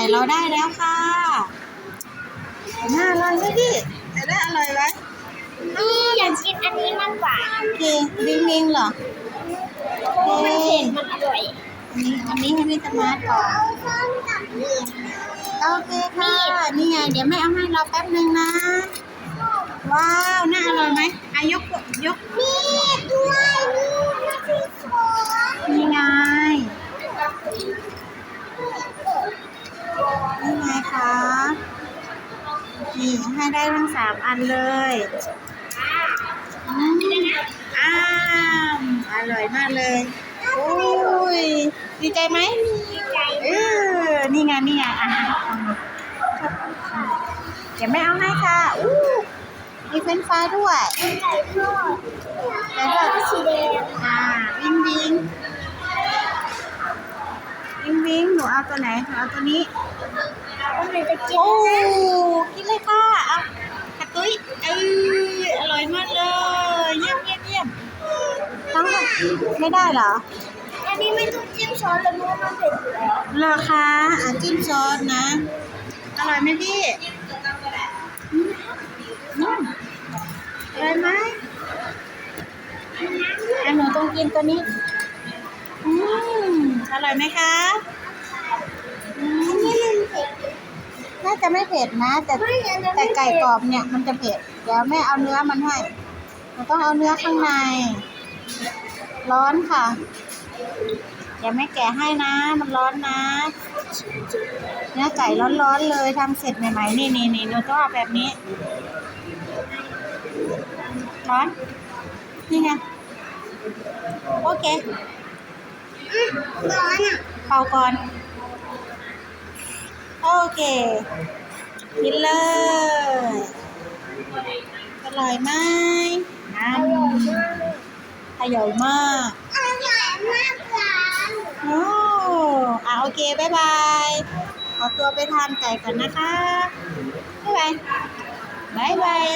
ก่เราได้แล้วค่ะน่าอร่อยไหมพี่จะได้อร่อยไหมนี่อยากกินอันนี้มากกว่าโอเควิงวิงเหรอเพราะมันเผ็ดมันอร่อยอันนี้อันนี้ให้พี่สมาร์ทก่อนส้มกับนี่โอเคค่ะนี่ไงเดี๋ยวแม่เอาให้เราแป๊บหนึ่งนะ ว้าว น่าอร่อยไหมอายกยกนี่ด้วยนี่มันคือสวน นี่ไง นี่ ไงคะนี่ให้ได้ทั้งสามอันเลยอืมอ้ามอร่อยมากเลย โอ้ย ดีใจไหมเออนี่ไงนี่ไงอะเดี๋ยวแม่เอาให้ค่ะ อู้มีเฟรนฟรายด้วยไก่ทอดแล้วก็สีแดงอ่าวิงวิงวิงวิงหนูเอาตัวไหนหนูเอาตัวนี้ ก็เลยจะกินโอ้กินเลยค่ะเอากระตุ้ยเอออร่อยมากเลย เยี่ยมเยี่ยมเยี่ยมต้องไม่ได้เหรออันนี้ไม่ต้องจิ้มช้อนเลยเพราะว่ามันเผ็ดอยู่แล้วเหรอคะอะจิ้มซอสนะ อร่อยไหมพี่อืมอร่อยไหมอันหนูต้องกินตัวนี้ อืมอร่อยไหมคะอืม นี่มันเผ็ด น่าจะ ไม่เผ็ดนะ แต่ไม่อันนั้นแต่ไม่ไก่เผ็ดกรอบเนี่ยมันจะเผ็ดเดี๋ยวแม่เอาเนื้อมันให้เราต้องเอาเนื้อข้างใน ร้อนค่ะเดี๋ยวแม่แกะให้นะ มันร้อนนะ เนื้อไก่ร้อนๆเลยทำเสร็จใหม่ๆนี่นี่นี่หนูต้องเอาแบบนี้ ร้อน นี่ไงโอเคอืมร้อนอะเป่าก่อน โอเคกินเลยอร่อยไหมน้ำอร่อยมากอร่อยมากร้านโอ้อะโอเคบ๊ายบายขอตัวไปทานไก่ก่อนนะคะบ๊ายบายบ๊ายบาย